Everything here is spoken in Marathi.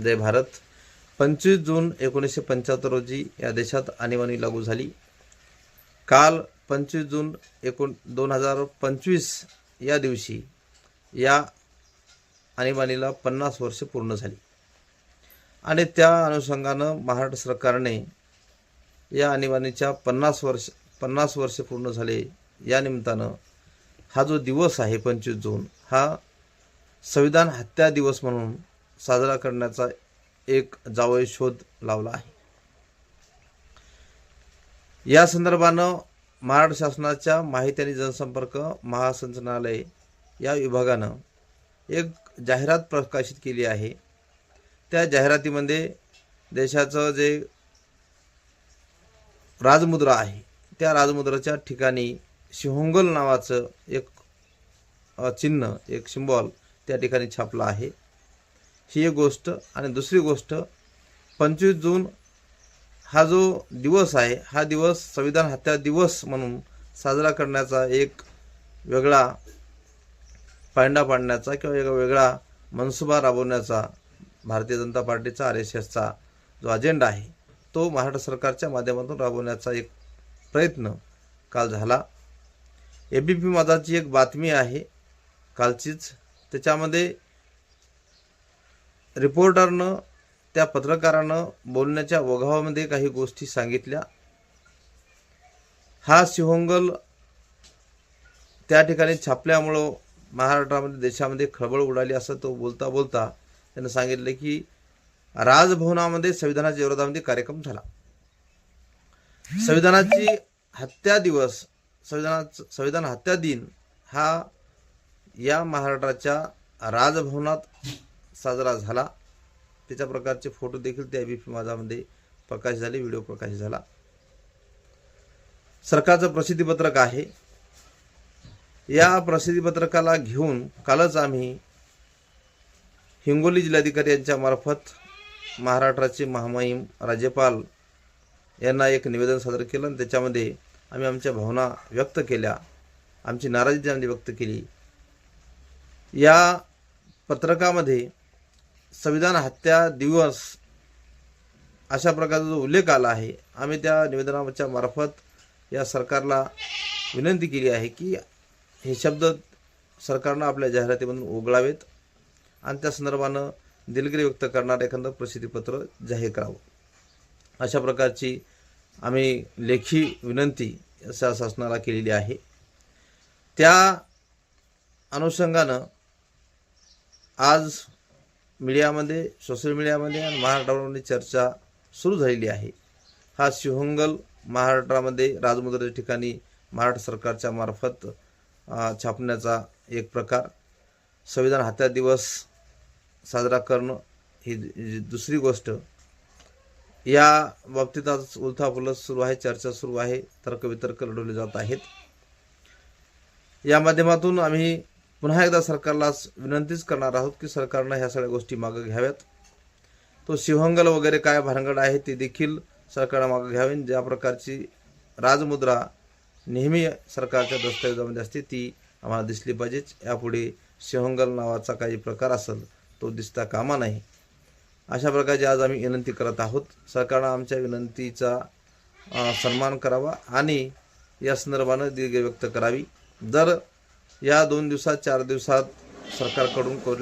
जय भारत. पंचवीस जून एकोणीसशे पंच्याहत्तर रोजी या देशात आणीबाणी लागू झाली. काल पंचवीस जून एकोण दोन हजार पंचवीस या दिवशी या आणीबाणीला पन्नास वर्षे पूर्ण झाली. आणि त्या अनुषंगानं महाराष्ट्र सरकारने या आणीबाणीच्या पन्नास वर्ष पन्नास वर्षे पूर्ण झाले या निमित्तानं हा जो दिवस आहे पंचवीस जून हा संविधान हत्या दिवस म्हणून साजरा करण्याचा एक जावई शोध लावला आहे. या संदर्भानं महाराष्ट्र शासनाच्या माहिती आणि जनसंपर्क महासंचनालय या विभागानं एक जाहिरात प्रकाशित केली आहे. त्या जाहिरातीमध्ये देशाचं जे राजमुद्रा आहे त्या राजमुद्राच्या ठिकाणी शिहोंगल नावाचं एक चिन्ह एक सिम्बॉल त्या ठिकाणी छापलं आहे. ही एक गोष्ट आणि दुसरी गोष्ट पंचवीस जून हा जो दिवस आहे हा दिवस संविधान हत्या दिवस म्हणून साजरा करण्याचा एक वेगळा पांडा पाडण्याचा किंवा एक वेगळा मनसुबा राबवण्याचा भारतीय जनता पार्टीचा आर एस एसचा जो अजेंडा आहे तो महाराष्ट्र सरकारच्या माध्यमातून राबवण्याचा एक प्रयत्न काल झाला. ए बी पी माझाची एक बातमी आहे कालचीच. त्याच्यामध्ये रिपोर्टरनं त्या पत्रकारानं बोलण्याच्या ओघावामध्ये काही गोष्टी सांगितल्या. हा सिहोंगल त्या ठिकाणी छापल्यामुळं महाराष्ट्रामध्ये देशामध्ये खळबळ उडाली असं तो बोलता बोलता त्यानं सांगितलं की राजभवनामध्ये संविधानाच्या विरोधामध्ये कार्यक्रम झाला. संविधानाची हत्या दिवस संविधाना संविधान हत्या दिन हा या महाराष्ट्राच्या राजभवनात साजरा झाला. त्याच्या प्रकारचे फोटो देखील त्या बी पी माझामध्ये प्रकाश झाले व्हिडिओ प्रकाश झाला. सरकारचं प्रसिद्धीपत्रक आहे. या प्रसिद्धीपत्रकाला घेऊन कालच आम्ही हिंगोली जिल्हाधिकारी यांच्या मार्फत महाराष्ट्राचे महामहिम राज्यपाल यांना एक निवेदन सादर केलं आणि त्याच्यामध्ये आम्ही आमच्या भावना व्यक्त केल्या. आमची नाराजी त्यामध्ये व्यक्त केली. या पत्रकामध्ये संविधान हत्या दिवस अशा प्रकारचा जो उल्लेख आला आहे आम्ही त्या निवेदनाच्या मार्फत या सरकारला विनंती केली आहे की हे शब्द सरकारनं आपल्या जाहिरातीमधून उघडावेत आणि त्या संदर्भानं दिलगिरी व्यक्त करणारं एखादं प्रसिद्धीपत्र जाहीर करावं. अशा प्रकारची आम्ही लेखी विनंती शा शासनाला केलेली आहे. त्या अनुषंगानं आज मीडियामध्ये सोशल मीडियामध्ये आणि महाराष्ट्रामध्ये चर्चा सुरू झालेली आहे. हा शिवहंगल महाराष्ट्रामध्ये राजमुद्राच्या ठिकाणी महाराष्ट्र सरकारच्या मार्फत छापण्याचा एक प्रकार. संविधान हत्या दिवस साजरा करणं ही ही दुसरी गोष्ट. या बाबतीत आज उलथापुलथ सुरू आहे चर्चा सुरू आहे तर्कवितर्क लढवले जात आहेत. या माध्यमातून आम्ही पुन्हा एकदा सरकारला विनंतीच करणार आहोत की सरकारनं ह्या सगळ्या गोष्टी मागं घ्याव्यात. तो शिवहंगल वगैरे काय भानगड आहे ते देखील सरकारनं मागं घ्यावी ज्या प्रकारची राजमुद्रा नेहमी सरकारच्या दस्तऐवजामध्ये असते ती आम्हाला दिसली पाहिजेच. यापुढे शिवहंगल नावाचा काही प्रकार असेल तो दिसता कामा नाही. अशा प्रकारची आज आम्ही विनंती करत आहोत. सरकारनं आमच्या विनंतीचा सन्मान करावा आणि या संदर्भानं दीर्घ व्यक्त करावी. जर या दोन दिवसात चार दिवसात सरकारकडून कोणत्या